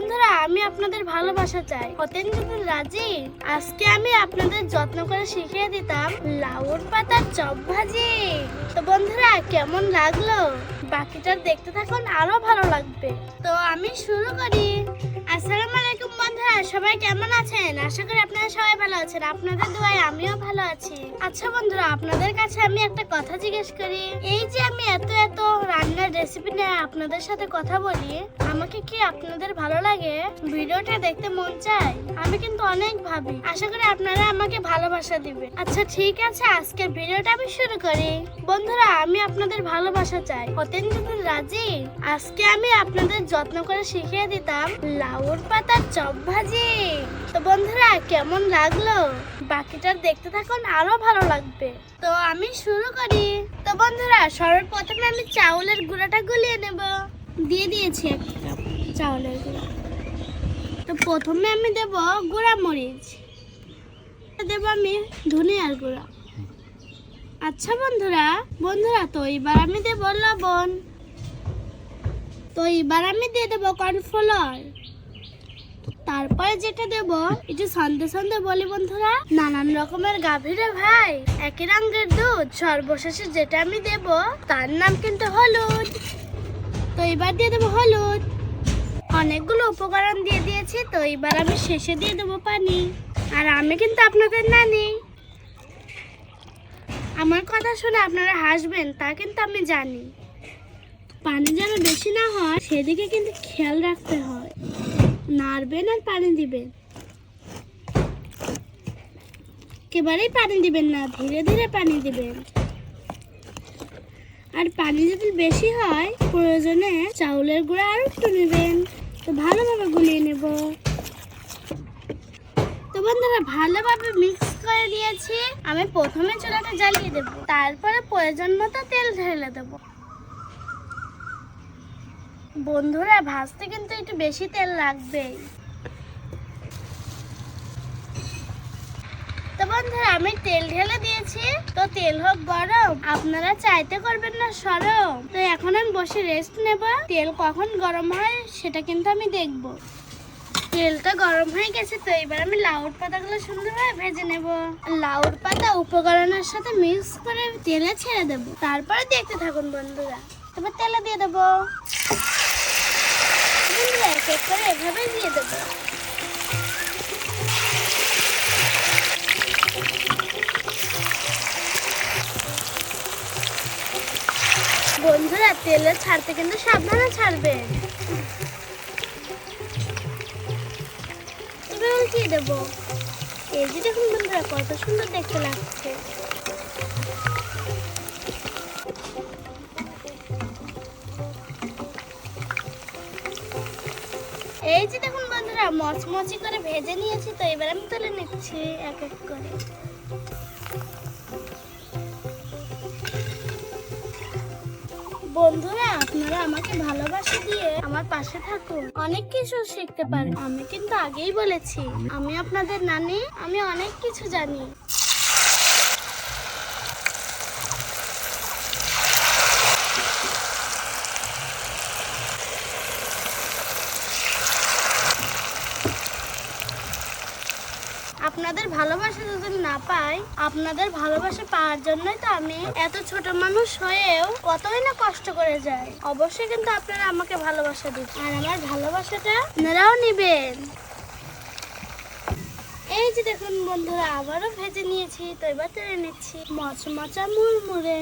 বন্ধুরা, আমি আপনাদের ভালোবাসা চাই। হতেন রাজি, আজকে আমি আপনাদের যত্ন করে শিখিয়ে দিতাম লাউর পাতার চপ ভাজি। তো বন্ধুরা, কেমন লাগল? বাকিটা দেখতে থাকুন, আরও ভালো লাগবে। তো আমি শুরু করি। আসসালামু আলাইকুম বন্ধুরা, সবাই কেমন আছেন? আশা করি আপনারা সবাই ভালো আছেন। আপনাদের দোয়ায় আমিও ভালো আছি। আচ্ছা বন্ধুরা, আপনাদের কাছে আমি একটা কথা জিজ্ঞেস করি। এই যে আমি এত এত রান্নার রেসিপি নিয়ে আপনাদের সাথে কথা বলি আমাকে কি আপনাদের ভালো লাগে? ভিডিওটা দেখতে মন চায়? আমি কিন্তু অনেক ভাবি। আশা করি আপনারা আমাকে ভালোবাসা দিবে আচ্ছা ঠিক আছে, আজকের ভিডিওটা আমি শুরু করি। বন্ধুরা, আমি আপনাদের ভালোবাসা চাই। হতেন যদি রাজি, আজকে আমি আপনাদের যত্ন করে শিখিয়ে দিতাম লাউর পাতার চপ ভাজি। তো বন্ধুরা, কেমন লাগল? বাকিটা দেখতে থাকুন, আরও ভালো লাগবে। তো আমি শুরু করি। তো বন্ধুরা, সর্বপ্রথমে আমি চাউলের গুঁড়াটা গুলিয়ে নেব। দিয়ে দিয়েছি চাউলের গুঁড়া। তো প্রথমে আমি দেব গুঁড়া মরিচ। দেব আমি ধনিয়ার গুঁড়া। আচ্ছা বন্ধুরা বন্ধুরা, তো এবার আমি দেব লবণ। তো এবার আমি দিয়ে দেবো কর্নফ্লাওয়ার। তারপরে যেটা দেব একটু সন্ধে সন্ধে বলি বন্ধুরা, নানান রকমের গাভীরে ভাই, একই রঙের দুধ। সর্বশেষে যেটা আমি দেব, তার নাম কিন্তু হলুদ। তো এবার দিয়ে দেবো হলুদ। অনেকগুলো উপকরণ দিয়ে দিয়েছি, তো এবার আমি শেষে দিয়ে দেবো পানি। আর আমি কিন্তু আপনাদের নানি। আমার কথা শুনে আপনারা হাসবেন, তা কিন্তু আমি জানি। পানি যেন বেশি না হয়, সেদিকে কিন্তু খেয়াল রাখতে হয়। নাড়বেন আর পানি দিবেন। একেবারেই পানি দিবেন না, ধীরে ধীরে পানি দিবেন। আর পানি যদি বেশি হয়, প্রয়োজনে চাউলের গুঁড়া আরও একটু নেবেন। তো ভালোভাবে গুলিয়ে নেব। তো বন্ধুরা, ভালোভাবে মিক্স করে দিয়েছি আমি প্রথমে চুলাটা জ্বালিয়ে দেব। তারপরে প্রয়োজন মতো তেল ঢেলে দেবো। বন্ধুরা, ভাজতে কিন্তু একটু বেশি তেল লাগবেই। বন্ধুরা, আমি তেল ঢেলে দিয়েছি। তো তেল হোক গরম, আপনারা চাইতে করবেন না সরম। তো এখন আমি বসে রেস্ট নেব। তেল কখন গরম হয় সেটা কিন্তু আমি দেখব। তেলটা গরম হয়ে গেছে, তো এবার আমি লাউর পাতাগুলো সুন্দরভাবে ভেজে নেব। লাউর পাতা উপকরণের সাথে মিক্স করে তেলে ছেড়ে দেব। তারপরে দেখতে থাকুন বন্ধুরা। এবার তেলে দিয়ে দেবো। বন্ধুরা করে এভাবে দিয়ে দেবো। বন্ধুরা তেলে ছাড়তে কিন্তু সাবধানে ছাড়বেন এবার উল্টিয়ে দেবো। এই যে দেখুন বন্ধুরা, কত সুন্দর দেখতে লাগছে। এই যে দেখুন বন্ধুরা, মচমচি করে ভেজে নিয়েছি, তো এবার আমি তুলে নিচ্ছি এক এক করে। বন্ধুরা, আপনারা আমাকে ভালোবাসা দিয়ে আমার পাশে থাকুন। অনেক কিছু শিখতে পারেন আমি কিন্তু আগেই বলেছি। আমি আপনাদের নানি, আমি অনেক কিছু জানি। আপনাদের ভালোবাসা যদি না পাই, আপনাদের ভালোবাসা পাওয়ার জন্যই তো আমি এত ছোট মানুষ হয়েও কতই না কষ্ট করে যাই। অবশ্যই কিন্তু আপনারা আমাকে ভালোবাসা দিচ্ছেন আর আমার ভালোবাসাটা আপনারাও নেবেন। এই যে দেখুন বন্ধুরা, আবারও ভেজে নিয়েছি, তো এবার তুলে নিচ্ছি মচমচা মুড়মুড়ে।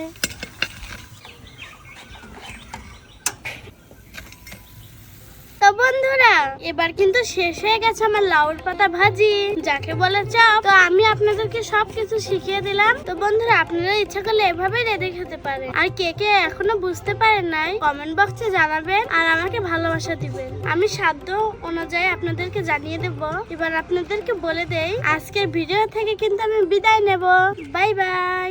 বন্ধুরা, এবার কিন্তু শেষ হয়ে গেছে আমার লাউর পাতা ভাজি। যাকে বলে চপ তো আমি আপনাদেরকে সবকিছু শিখিয়ে দিলাম। তো বন্ধুরা, আপনারা ইচ্ছা করলে এভাবেই রেঁধে খেতে পারেন। আর কে কে এখনও বুঝতে পারেন নাই কমেন্ট বক্সে জানাবেন আর আমাকে ভালোবাসা দিবেন। আমি সাধ্য অনুযায়ী আপনাদেরকে জানিয়ে দেব। এবার আপনাদেরকে বলে দেই, আজকের ভিডিও থেকে কিন্তু আমি বিদায় নেব। Bye bye.